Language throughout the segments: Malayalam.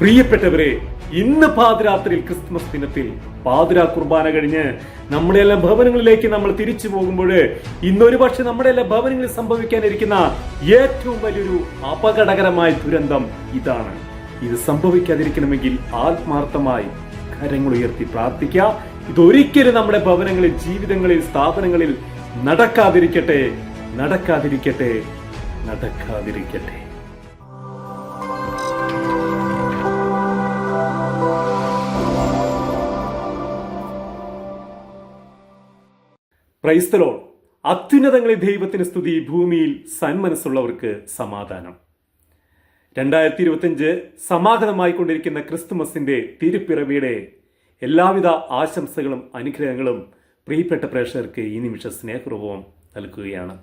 പ്രിയപ്പെട്ടവരെ ഇന്ന് പാതിരാത്രിയിൽ ക്രിസ്മസ് ദിനത്തിൽ പാതിരാ കുർബാന കഴിഞ്ഞ് നമ്മുടെ എല്ലാ ഭവനങ്ങളിലേക്ക് നമ്മൾ തിരിച്ചു പോകുമ്പോൾ ഇന്നൊരു പക്ഷെ നമ്മുടെ എല്ലാ ഭവനങ്ങളിൽ സംഭവിക്കാനിരിക്കുന്ന ഏറ്റവും വലിയൊരു അപകടകരമായ ദുരന്തം ഇതാണ്. ഇത് സംഭവിക്കാതിരിക്കണമെങ്കിൽ ആത്മാർത്ഥമായി കരങ്ങൾ ഉയർത്തി പ്രാർത്ഥിക്കുക. ഇതൊരിക്കലും നമ്മുടെ ഭവനങ്ങളിൽ ജീവിതങ്ങളിൽ സ്ഥാപനങ്ങളിൽ നടക്കാതിരിക്കട്ടെ നടക്കാതിരിക്കട്ടെ നടക്കാതിരിക്കട്ടെ. ക്രൈസ്തലോ അത്യുന്നതങ്ങളിൽ ദൈവത്തിന് സ്തുതി ഭൂമിയിൽ സന്മനസ്സുള്ളവർക്ക് സമാധാനം. രണ്ടായിരത്തി ഇരുപത്തിയഞ്ച് സമാഗതമായി കൊണ്ടിരിക്കുന്ന ക്രിസ്തുമസിന്റെ തിരുപ്പിറവിയുടെ എല്ലാവിധ ആശംസകളും അനുഗ്രഹങ്ങളും പ്രിയപ്പെട്ട പ്രേക്ഷകർക്ക് ഈ നിമിഷ സ്നേഹപൂർവം നൽകുകയാണ്.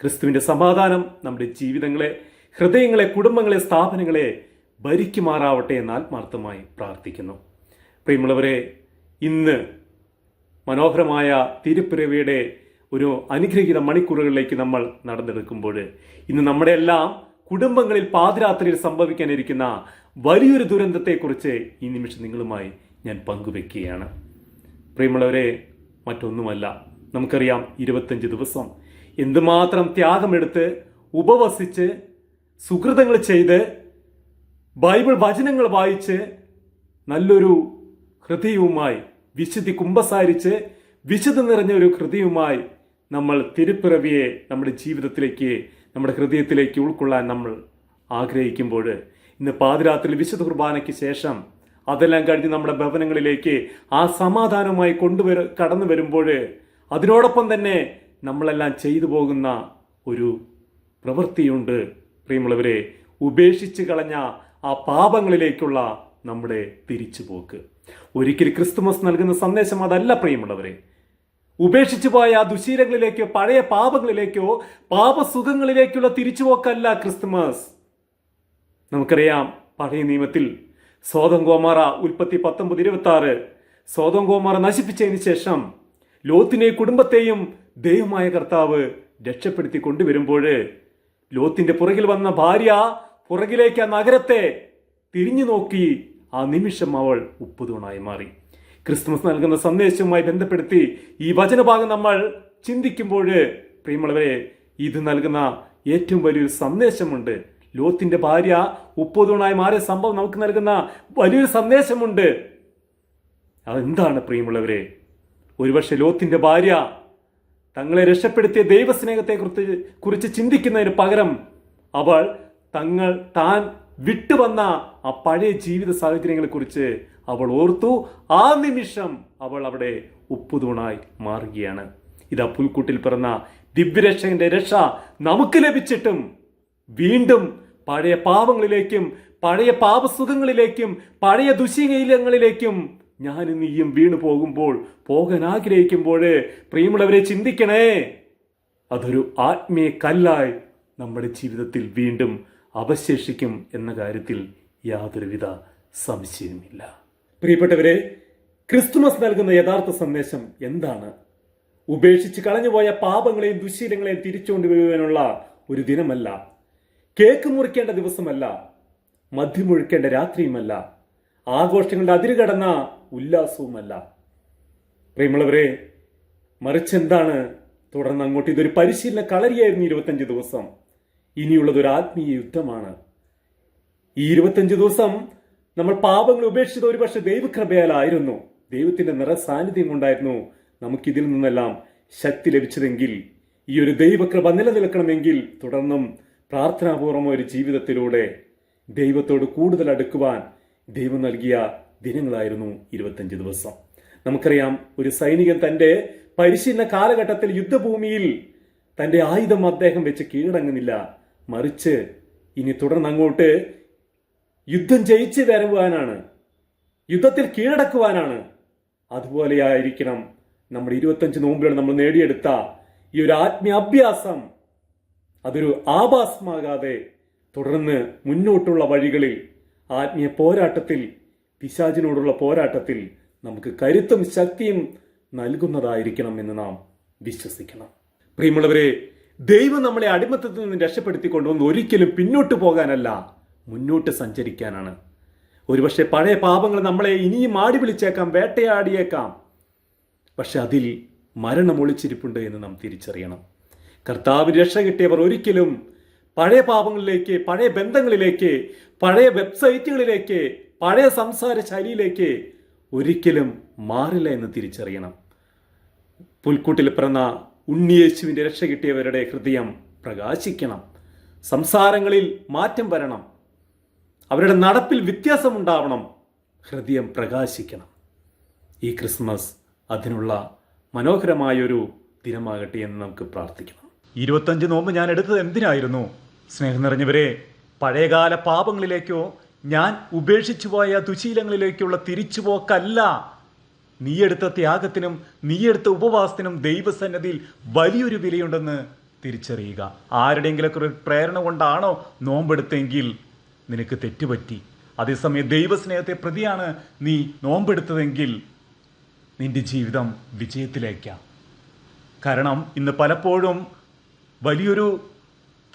ക്രിസ്തുവിന്റെ സമാധാനം നമ്മുടെ ജീവിതങ്ങളെ ഹൃദയങ്ങളെ കുടുംബങ്ങളെ സ്ഥാപനങ്ങളെ ഭരിക്കുമാറാവട്ടെ എന്ന് ആത്മാർത്ഥമായി പ്രാർത്ഥിക്കുന്നു. പ്രിയമുള്ളവരെ ഇന്ന് മനോഹരമായ തിരുപ്പിറവിയുടെ ഒരു അനുഗ്രഹീത മണിക്കൂറുകളിലേക്ക് നമ്മൾ നടന്നെടുക്കുമ്പോൾ ഇന്ന് നമ്മുടെ എല്ലാം കുടുംബങ്ങളിൽ പാതിരാത്രിയിൽ സംഭവിക്കാനിരിക്കുന്ന വലിയൊരു ദുരന്തത്തെക്കുറിച്ച് ഈ നിമിഷം നിങ്ങളുമായി ഞാൻ പങ്കുവെക്കുകയാണ്. പ്രിയമുള്ളവരെ മറ്റൊന്നുമല്ല. നമുക്കറിയാം ഇരുപത്തഞ്ച് ദിവസം. എന്തുമാത്രം ത്യാഗമെടുത്ത് ഉപവസിച്ച് സുഹൃതങ്ങൾ ചെയ്ത് ബൈബിൾ വചനങ്ങൾ വായിച്ച് നല്ലൊരു ഹൃദയവുമായി വിശുദ്ധി കുമ്പസാരിച്ച് വിശുദ്ധ നിറഞ്ഞ ഒരു കൃതിയുമായി നമ്മൾ തിരുപ്പിറവിയെ നമ്മുടെ ജീവിതത്തിലേക്ക് നമ്മുടെ ഹൃദയത്തിലേക്ക് ഉൾക്കൊള്ളാൻ നമ്മൾ ആഗ്രഹിക്കുമ്പോൾ ഇന്ന് പാതിരാത്രി വിശുദ്ധ കുർബാനയ്ക്ക് ശേഷം അതെല്ലാം കഴിഞ്ഞ് നമ്മുടെ ഭവനങ്ങളിലേക്ക് ആ സമാധാനമായി കൊണ്ടുവര കടന്നു വരുമ്പോൾ അതിനോടൊപ്പം തന്നെ നമ്മളെല്ലാം ചെയ്തു പോകുന്ന ഒരു പ്രവൃത്തിയുണ്ട്. പ്രിയമുള്ളവരെ ഉപേക്ഷിച്ച് കളഞ്ഞ ആ പാപങ്ങളിലേക്കുള്ള നമ്മുടെ തിരിച്ചുപോക്ക്. ഒരിക്കൽ ക്രിസ്തുമസ് നൽകുന്ന സന്ദേശം അതല്ല പ്രിയമുള്ളവരെ. ഉപേക്ഷിച്ചു പോയ ആ ദുശീലങ്ങളിലേക്കോ പഴയ പാപങ്ങളിലേക്കോ പാപസുഖങ്ങളിലേക്കുള്ള തിരിച്ചുപോക്കല്ല ക്രിസ്തുമസ്. നമുക്കറിയാം പഴയ നിയമത്തിൽ സോതം ഗോമാറ ഉൽപ്പത്തി പത്തൊമ്പത് ഇരുപത്തി ആറ് സോതം ഗോമാറ നശിപ്പിച്ചതിന് ശേഷം ലോത്തിനെ കുടുംബത്തെയും ദൈവമായ കർത്താവ് രക്ഷപ്പെടുത്തി കൊണ്ടുവരുമ്പോൾ ലോത്തിന്റെ പുറകിൽ വന്ന ഭാര്യ പുറകിലേക്ക് ആ നഗരത്തെ തിരിഞ്ഞു നോക്കി ആ നിമിഷം അവൾ ഉപ്പുതൂണായി മാറി. ക്രിസ്മസ് നൽകുന്ന സന്ദേശവുമായി ബന്ധപ്പെടുത്തി ഈ വചനഭാഗം നമ്മൾ ചിന്തിക്കുമ്പോൾ പ്രിയമുള്ളവരെ ഇത് നൽകുന്ന ഏറ്റവും വലിയൊരു സന്ദേശമുണ്ട്. ലോത്തിന്റെ ഭാര്യ ഉപ്പുതൂണായി മാറിയ സംഭവം നമുക്ക് നൽകുന്ന വലിയൊരു സന്ദേശമുണ്ട്. അതെന്താണ് പ്രിയമുള്ളവരെ? ഒരുപക്ഷെ ലോത്തിന്റെ ഭാര്യ തങ്ങളെ രക്ഷപ്പെടുത്തിയ ദൈവസ്നേഹത്തെ കുറിച്ച് കുറിച്ച് ചിന്തിക്കുന്നതിന് പകരം അവൾ തങ്ങൾ താൻ വിട്ടുവന്ന ആ പഴയ ജീവിത സാഹചര്യങ്ങളെ കുറിച്ച് അവൾ ഓർത്തു. ആ നിമിഷം അവൾ അവിടെ ഉപ്പുതൂണായി മാറുകയാണ്. ഇതാ പുൽക്കൂട്ടിൽ പിറന്ന ദിവ്യരക്ഷകന്റെ രക്ഷ നമുക്ക് ലഭിച്ചിട്ടും വീണ്ടും പഴയ പാവങ്ങളിലേക്കും പഴയ പാപസുഖങ്ങളിലേക്കും പഴയ ദുശീലങ്ങളിലേക്കും ഞാൻ നീയും വീണു പോകുമ്പോൾ പോകാൻ ആഗ്രഹിക്കുമ്പോൾ പ്രിയമുള്ളവരെ ചിന്തിക്കണേ. അതൊരു ആത്മീയ കല്ലായി നമ്മുടെ ജീവിതത്തിൽ വീണ്ടും അവശേഷിക്കും എന്ന കാര്യത്തിൽ യാതൊരുവിധ സംശയവുമില്ല. പ്രിയപ്പെട്ടവരെ ക്രിസ്തുമസ് നൽകുന്ന യഥാർത്ഥ സന്ദേശം എന്താണ്? ഉപേക്ഷിച്ച് കളഞ്ഞുപോയ പാപങ്ങളെയും ദുശീലങ്ങളെയും തിരിച്ചുകൊണ്ടുവരുവാനുള്ള ഒരു ദിനമല്ല. കേക്ക് മുറിക്കേണ്ട ദിവസമല്ല. മദ്യമൊഴിക്കേണ്ട രാത്രിയുമല്ല. ആഘോഷങ്ങളുടെ അതിരുകടന്ന ഉല്ലാസവുമല്ല. പ്രിയമുള്ളവരെ മറിച്ച് എന്താണ്? തുടർന്ന് അങ്ങോട്ട് ഇതൊരു പരിശീലന കളരിയായിരുന്നു ഇരുപത്തഞ്ച് ദിവസം. ഇനിയുള്ളത് ഒരു ആത്മീയ യുദ്ധമാണ്. ഈ ഇരുപത്തഞ്ച് ദിവസം നമ്മൾ പാപങ്ങൾ ഉപേക്ഷിച്ചത് ഒരുപക്ഷെ ദൈവകൃപയാലായിരുന്നു. ദൈവത്തിന്റെ നിറ സാന്നിധ്യം കൊണ്ടായിരുന്നു നമുക്കിതിൽ നിന്നെല്ലാം ശക്തി ലഭിച്ചതെങ്കിൽ ഈ ഒരു ദൈവകൃപ നിലനിൽക്കണമെങ്കിൽ തുടർന്നും പ്രാർത്ഥനാപൂർവം ഒരു ജീവിതത്തിലൂടെ ദൈവത്തോട് കൂടുതൽ അടുക്കുവാൻ ദൈവം നൽകിയ ദിനങ്ങളായിരുന്നു ഇരുപത്തഞ്ച് ദിവസം. നമുക്കറിയാം ഒരു സൈനികൻ തന്റെ പരിശീലന കാലഘട്ടത്തിൽ യുദ്ധഭൂമിയിൽ തന്റെ ആയുധം അദ്ദേഹം വെച്ച് കീഴടങ്ങുന്നില്ല. മറിച്ച് ഇനി തുടർന്ന് അങ്ങോട്ട് യുദ്ധം ജയിച്ച് വരുവാനാണ് യുദ്ധത്തിൽ കീഴടക്കുവാനാണ് അതുപോലെയായിരിക്കണം നമ്മുടെ ഇരുപത്തഞ്ച് നോമ്പിലാണ് നമ്മൾ നേടിയെടുത്ത ഈ ഒരു ആത്മീയ അഭ്യാസം. അതൊരു ആഭാസമാകാതെ തുടർന്ന് മുന്നോട്ടുള്ള വഴികളിൽ ആത്മീയ പോരാട്ടത്തിൽ പിശാചിനോടുള്ള പോരാട്ടത്തിൽ നമുക്ക് കരുത്തും ശക്തിയും നൽകുന്നതായിരിക്കണം എന്ന് നാം വിശ്വസിക്കണം. പ്രിയമുള്ളവരെ ദൈവം നമ്മളെ അടിമത്തത്തിൽ നിന്ന് രക്ഷപ്പെടുത്തി കൊണ്ടുവന്ന് ഒരിക്കലും പിന്നോട്ട് പോകാനല്ല മുന്നോട്ട് സഞ്ചരിക്കാനാണ്. ഒരുപക്ഷെ പഴയ പാപങ്ങൾ നമ്മളെ ഇനിയും ആടി വിളിച്ചേക്കാം വേട്ടയാടിയേക്കാം. പക്ഷെ അതിൽ മരണം ഒളിച്ചിരിപ്പുണ്ട് എന്ന് നാം തിരിച്ചറിയണം. കർത്താവ് രക്ഷ കിട്ടിയവർ ഒരിക്കലും പഴയ പാപങ്ങളിലേക്ക് പഴയ ബന്ധങ്ങളിലേക്ക് പഴയ വെബ്സൈറ്റുകളിലേക്ക് പഴയ സംസാര ശൈലിയിലേക്ക് ഒരിക്കലും മാറില്ല എന്ന് തിരിച്ചറിയണം. പുൽക്കൂട്ടിൽ പിറന്ന ഉണ്ണിയേശുവിന്റെ രക്ഷ കിട്ടിയവരുടെ ഹൃദയം പ്രകാശിക്കണം. സംസാരങ്ങളിൽ മാറ്റം വരണം. അവരുടെ നടപ്പിൽ വ്യത്യാസമുണ്ടാവണം. ഹൃദയം പ്രകാശിക്കണം. ഈ ക്രിസ്മസ് അതിനുള്ള മനോഹരമായൊരു ദിനമാകട്ടെ എന്ന് നമുക്ക് പ്രാർത്ഥിക്കണം. ഇരുപത്തഞ്ച് നോമ്പ് ഞാൻ എടുത്തത് എന്തിനായിരുന്നു? സ്നേഹം നിറഞ്ഞവരെ പഴയകാല പാപങ്ങളിലേക്കോ ഞാൻ ഉപേക്ഷിച്ചു പോയ ദുശീലങ്ങളിലേക്കുള്ള തിരിച്ചുപോക്കല്ല. നീ എടുത്ത ത്യാഗത്തിനും നീയെടുത്ത ഉപവാസത്തിനും ദൈവസന്നദ്ധിയിൽ വലിയൊരു വിലയുണ്ടെന്ന് തിരിച്ചറിയുക. ആരുടെയെങ്കിലൊക്കെ ഒരു പ്രേരണ കൊണ്ടാണോ നോമ്പെടുത്തെങ്കിൽ നിനക്ക് തെറ്റുപറ്റി. അതേസമയം ദൈവസ്നേഹത്തെ പ്രതിയാണ് നീ നോമ്പെടുത്തതെങ്കിൽ നിന്റെ ജീവിതം വിജയത്തിലേക്കാണ് കാരണം ഇന്ന് പലപ്പോഴും വലിയൊരു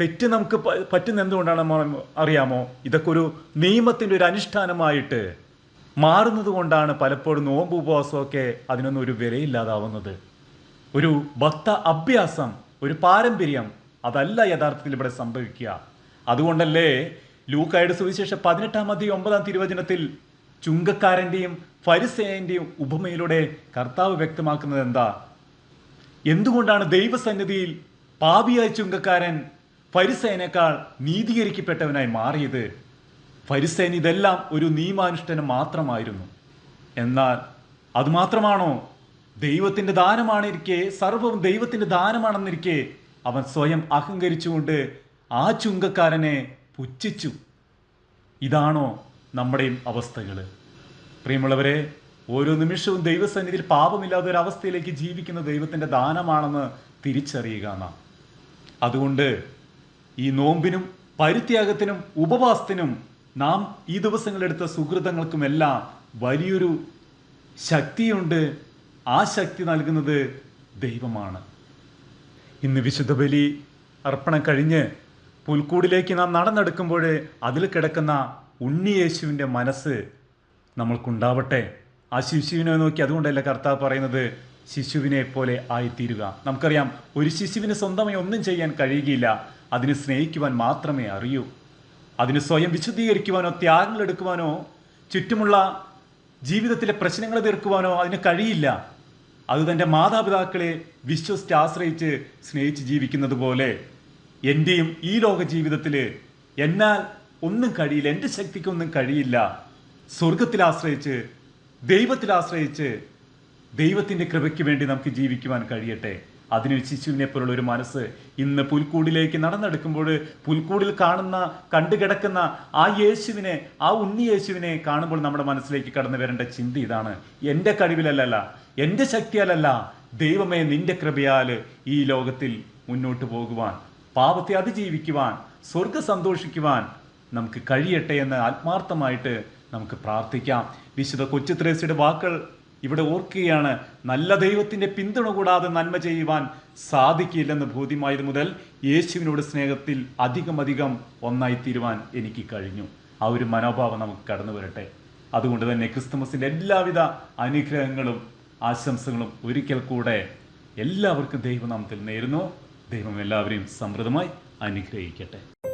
തെറ്റ് നമുക്ക് പറ്റുന്ന എന്തുകൊണ്ടാണ് അറിയാമോ? ഇതൊക്കെ ഒരു നിയമത്തിന്റെ ഒരു അനുഷ്ഠാനമായിട്ട് മാറുന്നത് കൊണ്ടാണ് പലപ്പോഴും നോമ്പ് ഉപവാസമൊക്കെ അതിനൊന്നും ഒരു വിലയില്ലാതാവുന്നത്. ഒരു ഭക്ത അഭ്യാസം ഒരു പാരമ്പര്യം അതല്ല യഥാർത്ഥത്തിൽ ഇവിടെ സംഭവിക്കുക. അതുകൊണ്ടല്ലേ ലൂക്കായുടെ സുവിശേഷം പതിനെട്ടാം മതി ഒമ്പതാം തിരുവചനത്തിൽ ചുങ്കക്കാരന്റെയും ഫരിസേന്റെയും ഉപമയിലൂടെ കർത്താവ് വ്യക്തമാക്കുന്നത് എന്താ? എന്തുകൊണ്ടാണ് ദൈവസന്നിധിയിൽ പാപിയായ ചുങ്കക്കാരൻ ഫരിസേനേക്കാൾ നീതീകരിക്കപ്പെട്ടവനായി മാറിയത്? ഫരിസേൻ ഇതെല്ലാം ഒരു നിയമാനുഷ്ഠനം മാത്രമായിരുന്നു. എന്നാൽ അതുമാത്രമാണോ ദൈവത്തിന്റെ ദാനമാണിരിക്കെ സർവവും ദൈവത്തിന്റെ ദാനമാണെന്നിരിക്കെ അവൻ സ്വയം അഹങ്കരിച്ചുകൊണ്ട് ആ ചുങ്കക്കാരനെ പുച്ഛിച്ചു. ഇതാണോ നമ്മുടെയും അവസ്ഥകൾ പ്രിയമുള്ളവരെ ഓരോ നിമിഷവും ദൈവസന്നിധിയിൽ പാപമില്ലാത്ത ഒരു അവസ്ഥയിലേക്ക് ജീവിക്കുന്ന ദൈവത്തിന്റെ ദാനമാണെന്ന് തിരിച്ചറിയുക നാം. അതുകൊണ്ട് ഈ നോമ്പിനും പരിത്യാഗത്തിനും ഉപവാസത്തിനും നാം ഈ ദിവസങ്ങളെടുത്ത സുഹൃതങ്ങൾക്കുമെല്ലാം വലിയൊരു ശക്തിയുണ്ട്. ആ ശക്തി നൽകുന്നത് ദൈവമാണ്. ഇന്ന് വിശുദ്ധ ബലി അർപ്പണം കഴിഞ്ഞ് പുൽക്കൂടിലേക്ക് നാം നടന്നെടുക്കുമ്പോൾ അതിൽ കിടക്കുന്ന ഉണ്ണിയേശുവിന്റെ മനസ്സ് നമ്മൾക്കുണ്ടാവട്ടെ. ആ ശിശുവിനെ നോക്കി അതുകൊണ്ടല്ല കർത്താവ് പറയുന്നത് ശിശുവിനെ പോലെ ആയിത്തീരുക. നമുക്കറിയാം ഒരു ശിശുവിന് സ്വന്തമായി ഒന്നും ചെയ്യാൻ കഴിയുകയില്ല. അതിനെ സ്നേഹിക്കുവാൻ മാത്രമേ അറിയൂ. അതിന് സ്വയം വിശുദ്ധീകരിക്കുവാനോ ത്യാഗങ്ങൾ എടുക്കുവാനോ ചുറ്റുമുള്ള ജീവിതത്തിലെ പ്രശ്നങ്ങൾ തീർക്കുവാനോ അതിന് കഴിയില്ല. അത് തന്റെ മാതാപിതാക്കളെ വിശ്വസിച്ച് ആശ്രയിച്ച് സ്നേഹിച്ച് ജീവിക്കുന്നത് പോലെ എന്റെയും ഈ ലോക ജീവിതത്തിൽ എന്നാൽ ഒന്നും കഴിയില്ല എന്റെ ശക്തിക്കൊന്നും കഴിയില്ല. സ്വർഗത്തിൽ ആശ്രയിച്ച് ദൈവത്തിൽ ആശ്രയിച്ച് ദൈവത്തിന്റെ കൃപയ്ക്ക് വേണ്ടി നമുക്ക് ജീവിക്കുവാൻ കഴിയട്ടെ. അതിന് ശിശുവിനെ പോലുള്ള ഒരു മനസ്സ് ഇന്ന് പുൽക്കൂടിലേക്ക് നടന്നെടുക്കുമ്പോൾ പുൽക്കൂടിൽ കാണുന്ന കണ്ടു കിടക്കുന്ന ആ യേശുവിനെ ആ ഉണ്ണി യേശുവിനെ കാണുമ്പോൾ നമ്മുടെ മനസ്സിലേക്ക് കടന്നു വരേണ്ട ചിന്ത ഇതാണ്. എന്റെ കഴിവിലല്ല എന്റെ ശക്തിയാലല്ല ദൈവമേ നിന്റെ കൃപയാൽ ഈ ലോകത്തിൽ മുന്നോട്ട് പോകുവാൻ പാപത്തെ അതിജീവിക്കുവാൻ സ്വർഗ സന്തോഷിക്കുവാൻ നമുക്ക് കഴിയട്ടെ എന്ന് ആത്മാർത്ഥമായിട്ട് നമുക്ക് പ്രാർത്ഥിക്കാം. വിശുദ്ധ കൊച്ചു ത്രേസിയുടെ വാക്കുകൾ ഇവിടെ ഓർക്കുകയാണ് നല്ല ദൈവത്തിന്റെ പിന്തുണ കൂടാതെ നന്മ ചെയ്യുവാൻ സാധിക്കില്ലെന്ന് ബോധ്യമായത് മുതൽ യേശുവിനോട് സ്നേഹത്തിൽ അധികമധികം അധികം ഒന്നായി തീരുവാൻ എനിക്ക് കഴിഞ്ഞു. ആ ഒരു മനോഭാവം നമുക്ക് കടന്നു വരട്ടെ. അതുകൊണ്ട് തന്നെ ക്രിസ്തുമസിന്റെ എല്ലാവിധ അനുഗ്രഹങ്ങളും ആശംസകളും ഒരിക്കൽ കൂടെ എല്ലാവർക്കും ദൈവനാമത്തിൽ നേരുന്നു. ദൈവം എല്ലാവരെയും സമൃദ്ധമായി അനുഗ്രഹിക്കട്ടെ.